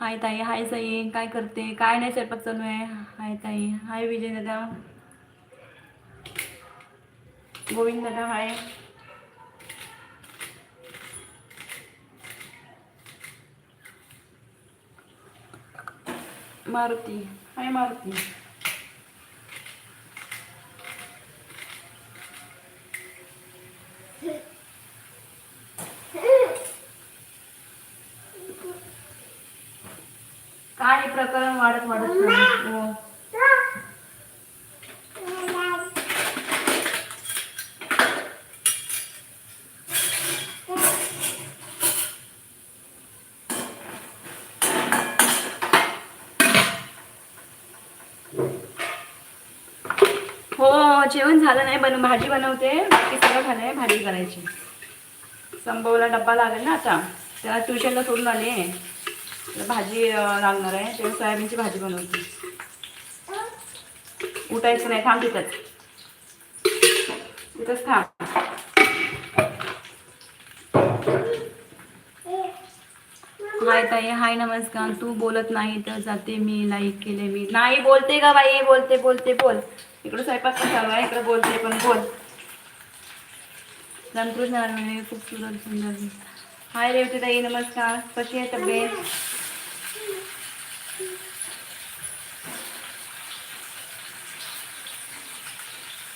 हाय ताई हाय साई काय करते? काय नाही स्वयंपाक चालू आहे. हाय ताई हाय विजय दादा. गोविंद दादा हाय. मारुती हाय मारुती. काय प्रकरण वाढत वाढत हो. हो. जेवण झालं नाही. बन भाजी बनवते. बाकी सगळं झालं आहे भाजी करायची. संभवला डब्बा लागेल ना आता. त्याला ट्युशनला सोडून आले भाजी लागणार आहे. तेव्हा सोयाबीनची भाजी बनवते. उठायचं नाही थांब तिथंच तिथंच थांब. हाय ताई हाय नमस्कार. तू बोलत नाही तर जाते मी लाईक केले मी. नाही बोलते का बाई बोलते बोलते बोल. इकडे स्वयंपाक पण चालू आहे इकडे बोलते पण बोल. रामकृष्ण खूप सुंदर सुंदर. हाय रेवती ताई नमस्कार. कशी आहे तब्येत?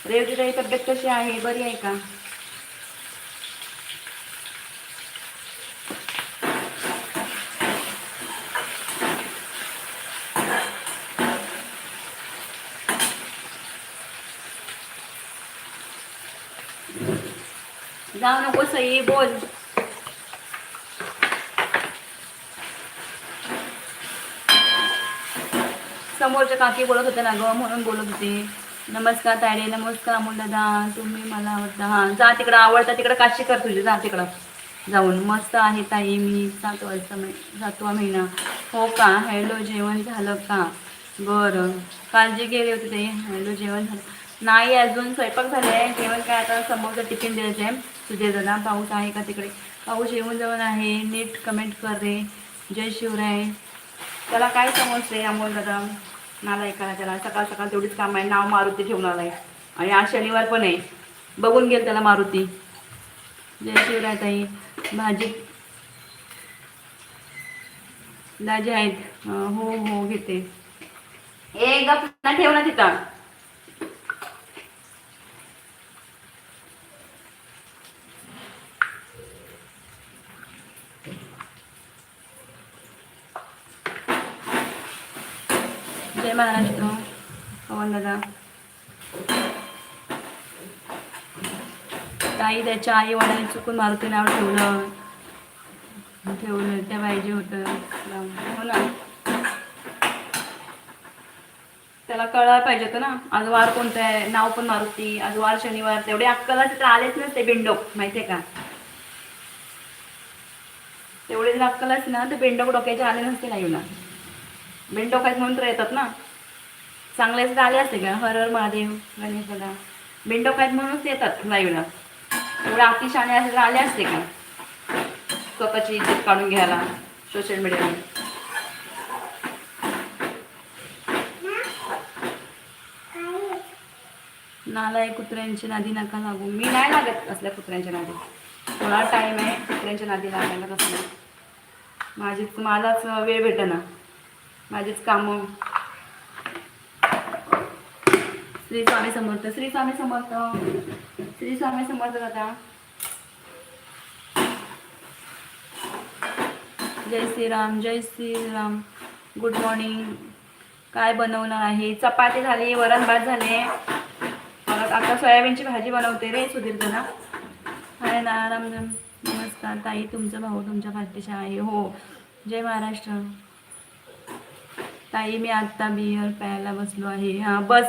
रेवती ताई तब्येत कशी आहे? बरी आहे का? जाऊ नको सई बोल. समोरच्या काकी बोलत होत्या ना गं म्हणून बोलत होते. नमस्कार ताडे नमस्कार अमोल दादा तुम्ही मला आवडता. हां जा तिकडं आवडता तिकडं काशी कर तुझी जा तिकडं. जाऊन. मस्त आहे ताई मी. सात वाजता सातवा महिना हो का? हॅलो जेवण झालं का? बरं. काळजी गेले होते ते हॅलो जेवण झालं. नाही अजून स्वयंपाक झाले आहे. जेवण काय आता समोरचं टिफिन द्यायचं आहे. तुझे दादा पाऊस आहे का तिकडे? पाऊस येऊन जाऊन आहे. नीट कमेंट कर रे. जय शिवराय. त्याला काय समजते अमोल दादा नाला एकाला त्याला सकाळ सकाळ तेवढीच काम आहे. नाव मारुती ठेवणार आलाय आणि आज शनिवार पण आहे. बघून गेल त्याला मारुती. जय शिवराय ताई. भाजी दाजी आहेत. हो हो घेते. ए गप ना ठेव ना तिथं. जय महाराष्ट्र पवन दादा ताई त्याच्या आई वडिलांनी चुकून मारुती नाव ठेवलं. ठेवलं त्या पाहिजे होतं. हो ना. त्याला कळायला पाहिजे होतं ना. आज वार कोणतं आहे? नाव पण मारुती. आज वार शनिवार. तेवढे अक्कला तिथे आलेच नसते बिंडोक माहितीये का? तेवढे जर अक्कलच ना ते बिंडोक डोक्याचे आले नसते नाही येणार आहेत म्हणून तर येतात ना? चांगले तर आले असते का? हर हर महादेव गणेश बघा बिंडोक आहेत म्हणूनच येतात लाईव्हला एवढे अतिशाने असे तर आले असते का? स्वतःची इज्जत काढून घ्यायला सोशल मीडियावर नालाय कुत्र्यांची नादी नका लागू. मी नाही लागत असल्या कुत्र्यांच्या नादी. थोडा टाईम आहे कुत्र्यांच्या नादी लागायला कसं माझी मलाच वेळ भेटेना. माझीच कामं. श्री स्वामी समर्थ श्री स्वामी समर्थ. श्री स्वामी समर्थ दादा. जय श्रीराम जय श्रीराम. गुड मॉर्निंग काय बनवणार आहे? चपाती झाली वरण भात झाले. परत आता सोयाबीनची भाजी बनवते रे सुधीर दादा हाय नाराम नमस्कार ताई तुमचा भाऊ तुमच्या पाठीशी आहे हो जय महाराष्ट्र. ताई मी आत्ता बियर प्यायला बसलो आहे. हां बस.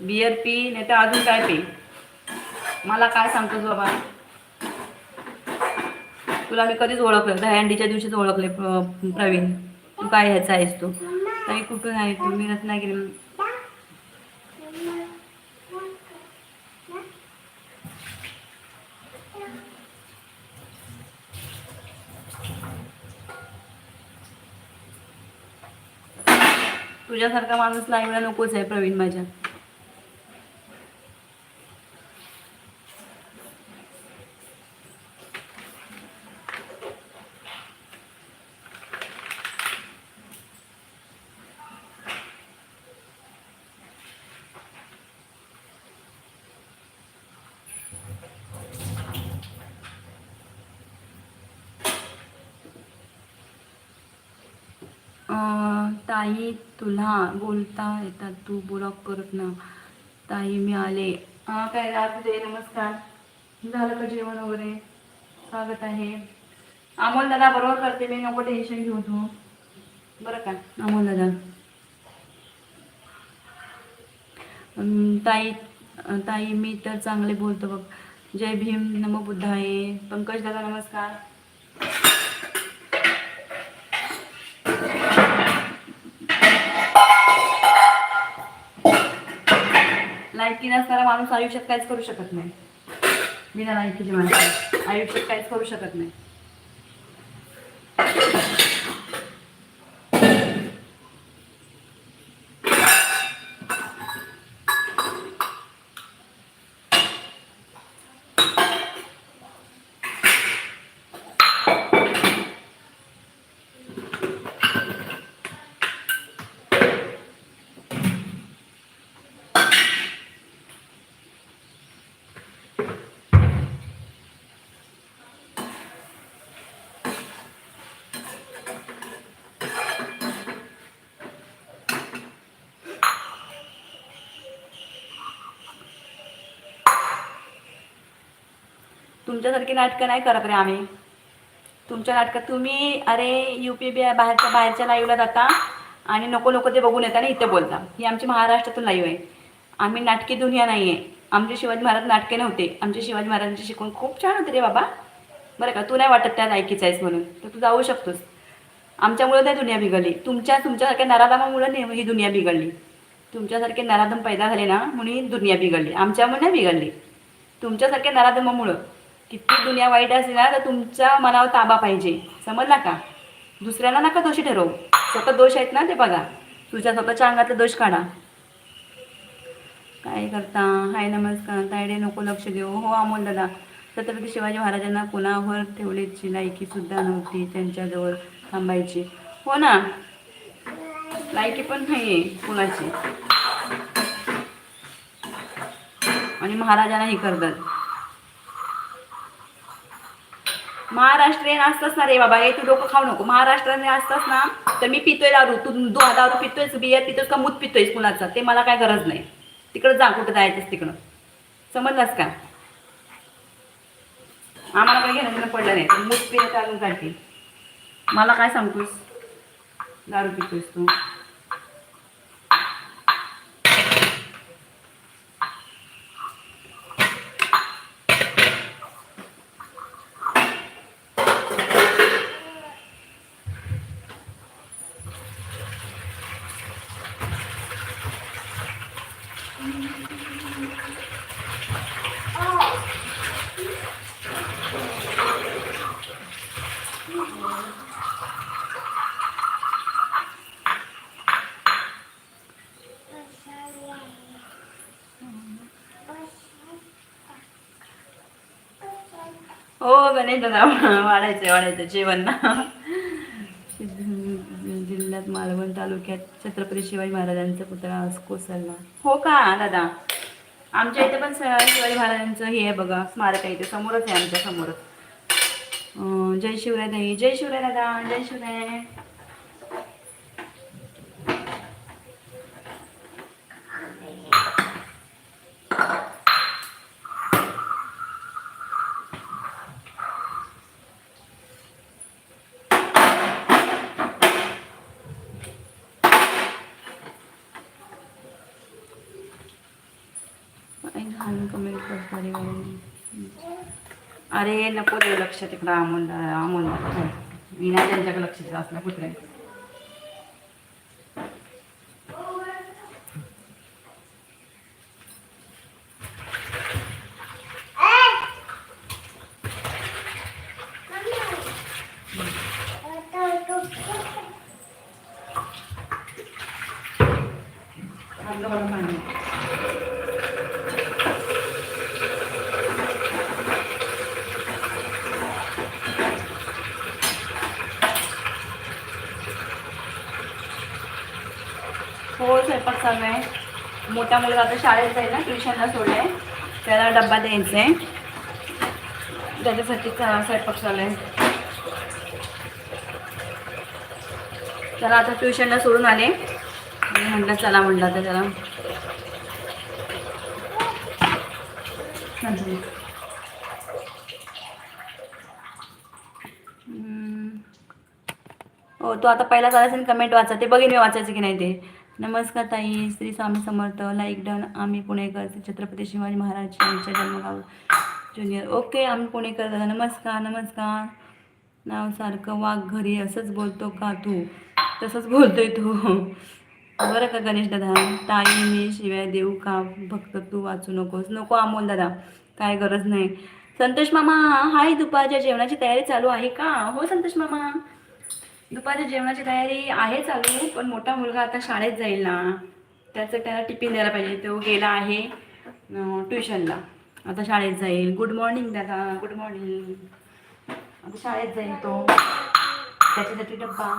बियर पी नाही तर अजून काय पी? मला काय सांगतोस बाबा? तुला मी कधीच ओळखलं दहंडीच्या दिवशीच ओळखले प्रवीण. तू काय ह्याचा आहेस तू? ताई कुठून आहे तू? मी रत्नागिरी तुझ्यासारखा माणूस लाईव्हला नकोच आहे प्रवीण माझ्या. ताई तुला बोलता येतात तू ब्लॉक करत ना. ताई मी आले. हा काय राहते नमस्कार. झालं का जेवण वगैरे? स्वागत आहे. अमोल दादा बरोबर करते मी नको टेन्शन घेऊ तू. बरं का? अमोल दादा. ताई ताई मी तर चांगले बोलतो बघ. जय भीम नमो बुद्धाय. पंकज दादा नमस्कार. लायकी नसणारा माणूस आयुष्यात काहीच करू शकत नाही. बिना लायकीची माणसं आयुष्यात काहीच करू शकत नाही. तुमच्यासारखी नाटकं नाही करत रे आम्ही. तुमच्या नाटकात तुम्ही अरे यू पी बी बाहेरच्या बाहेरच्या लाईव्हला जाता आणि नको नको ते बघून येता आणि इथे बोलता. ही आमची महाराष्ट्रातून लाईव्ह आहे. आम्ही नाटकी दुनिया नाही आहे आमचे शिवाजी महाराज नाटके नव्हते. आमचे शिवाजी महाराजांचे शिकवण खूप छान होते रे बाबा. बरं का तू नाही वाटत त्या लायकीचा आहेस म्हणून? तर तू जाऊ शकतोस. आमच्यामुळं नाही दुनिया बिघडली. तुमच्या तुमच्यासारख्या नराधमामुळं नाही ही दुनिया बिघडली. तुमच्यासारखे नराधम पैदा झाले ना म्हणून ही दुनिया बिघडली. आमच्यामुळे नाही बिघडली. तुमच्यासारख्या नराधमामुळं. किती दुनिया वाईट असली ना तर तुमच्या मनावर ताबा पाहिजे. समजला का? दुसऱ्याला नका दोषी ठरवू. स्वतः दोष आहेत ना ते बघा. तुझ्या स्वतःच्या अंगातले दोष काढा. काय करता? हाय नमस्कार. तायडे नको लक्ष देऊ. हो अमोल दादा. छत्रपती शिवाजी महाराजांना कुणावर ठेवलेची लायकी सुद्धा नव्हती. त्यांच्याजवळ थांबायची. हो ना? लायकी पण नाहीये कुणाची. आणि महाराजांनाही करतात. महाराष्ट्रीयन असतास ना रे बाबा. हे तू डोकं खाऊ नको. महाराष्ट्राने असतास ना तर मी पितोय दारू. तू दो दारू पितोयस बियर पितोयस का मूत पितोयस कुणाचा? ते मला काय गरज नाही. तिकडं जा कुठं जायचंस तिकडं. समजलास का? आम्हाला काही घेणं पडलं नाही. तर मूत पिणं चालून काढतील मला काय सांगतोस? दारू पितोयस तू. हो गणेश दादा वाढायचं वाढायचं जेवण. ना जिल्ह्यात मालवण तालुक्यात छत्रपती शिवाजी महाराजांचा पुतळा कोसळला. हो का दादा? आमच्या इथे पण शिवाजी महाराजांचं हे आहे बघा स्मारक आहे इथे समोरच आहे आमच्या समोरच. जय शिवराय दही जय शिवराय दादा जय शिवराय काय घालून अरे अरे नको देऊ लक्ष तिकडं अमोल अमोल विना त्यांच्याकडे लक्ष देत असल्या कुत्र्या गव्हाला पाणी हो स्वयंपाक चालू छोटा मुलगा आता शाळेत जाईल ना ट्युशनला सोडलाय त्याला डब्बा द्यायचा आहे त्याच्यासाठी स्वयंपाक चालू आहे. त्याला आता ट्युशनला सोडून आले. म्हणलं चला म्हटलं आता त्याला. हो तो आता पहिला चालायचं कमेंट वाचा. ते बघेन मी वाचायचं की नाही ते. नमस्कार ताई श्री स्वामी समर्थ लाईक डन. आम्ही पुणेकर छत्रपती शिवाजी महाराज यांच्या जन्मगाव ज्युनियर ओके आम्ही पुणेकर दादा. नमस्कार नमस्कार. नाव सारखं वाघ घरी असंच बोलतो का तू? तसंच बोलतोय तू. बरं का गणेश दादा? ताई मी शिवाय देऊ का? फक्त तू वाचू नकोस. नको अमोल दादा. काय गरज नाही. संतोष मामा हाय दुपारच्या जेवणाची तयारी चालू आहे का? हो संतोष मामा. दुपारच्या जेवणाची तयारी आहे चालू पण मोठा मुलगा आता शाळेत जाईल ना. त्याचं त्याला टिफिन द्यायला पाहिजे तो गेला आहे ट्युशनला. आता शाळेत जाईल. गुड मॉर्निंग दादा. गुड मॉर्निंग आता शाळेत जाईल तो. त्याच्यासाठी डब्बा.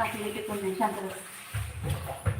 ए, सासूने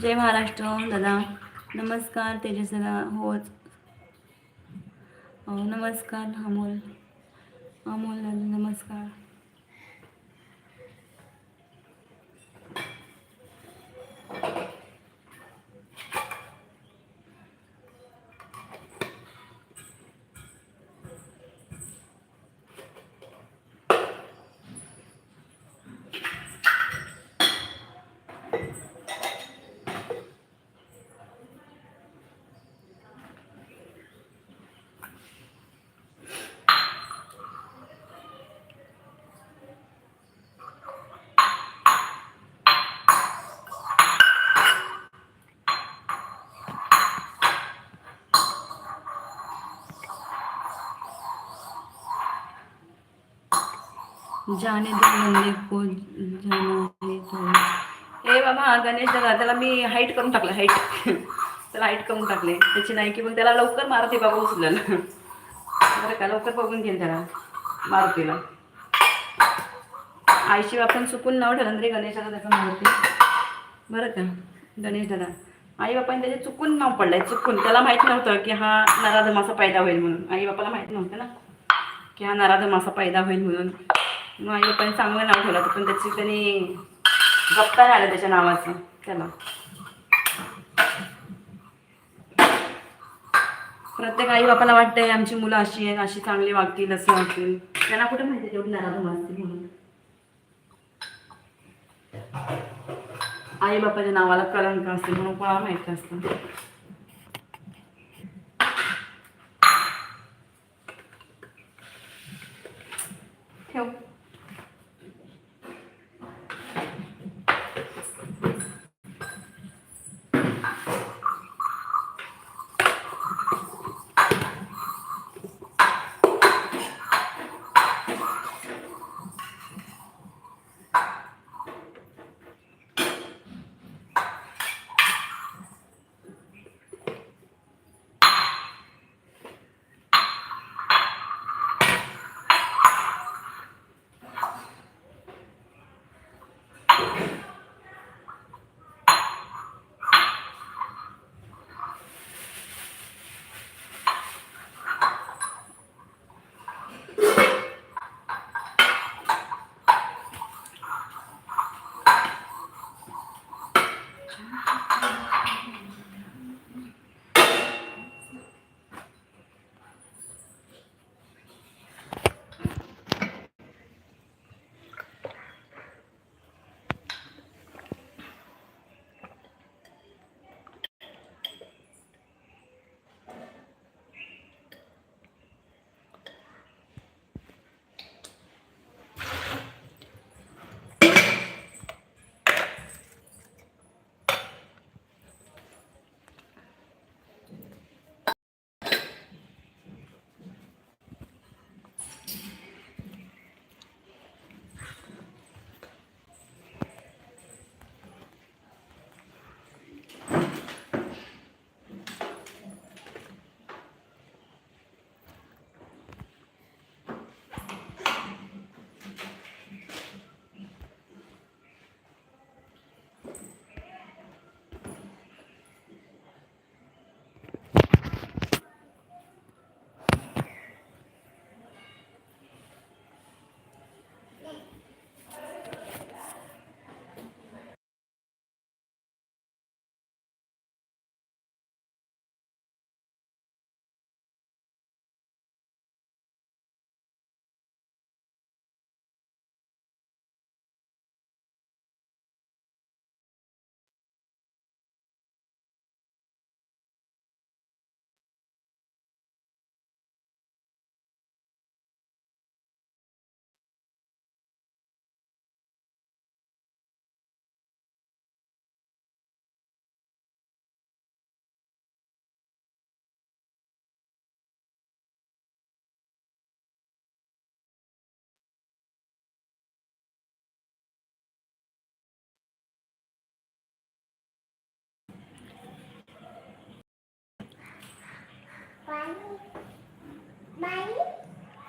जय महाराष्ट्र दादा. नमस्कार तेजस दादा हो नमस्कार अमोल. अमोल दादा नमस्कार. जाने दो मंदिर को जाने दो। ए बाबा गणेश दादा त्याला मी हाईट करून टाकलं हाईट त्याला हाईट करून टाकले त्याची नाही की मग त्याला लवकर मारुती बाबा उचलेल. बरं का लवकर बघून घेईन त्याला मारुतीला. आईशी आपण चुकून नाव ठरलं रे गणेश दादा त्याचं मारुती. बरं का गणेश दादा. आई बापाने त्याचे चुकून नाव पडलंय चुकून. त्याला माहीत नव्हतं की हा नराधमासा पैदा होईल म्हणून. आई बापाला माहीत नव्हतं ना की हा नराधमासा पैदा होईल म्हणून. मग आई चांगलं नाव ठेवलं होतं पण त्याची त्यांनी गप्पा आलं त्याच्या नावाचं. त्याला प्रत्येक आई बापाला वाटतंय आमची मुलं अशी आहेत अशी चांगली वागतील असं वागतील. त्यांना कुठे माहिती आहे तेवढी नाराज असतील म्हणून? आई बापाच्या नावाला कलंक असते म्हणून कोणाला माहिती असतं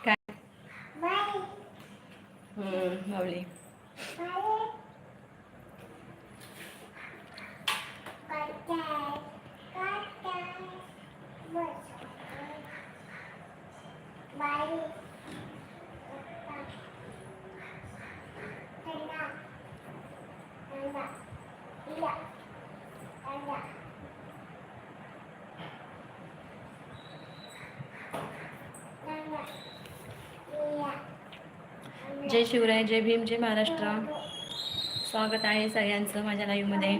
काय हम्म, जय शिवराय जय भीम जय महाराष्ट्र. स्वागत आहे सगळ्यांचं माझ्या लाईव्हमध्ये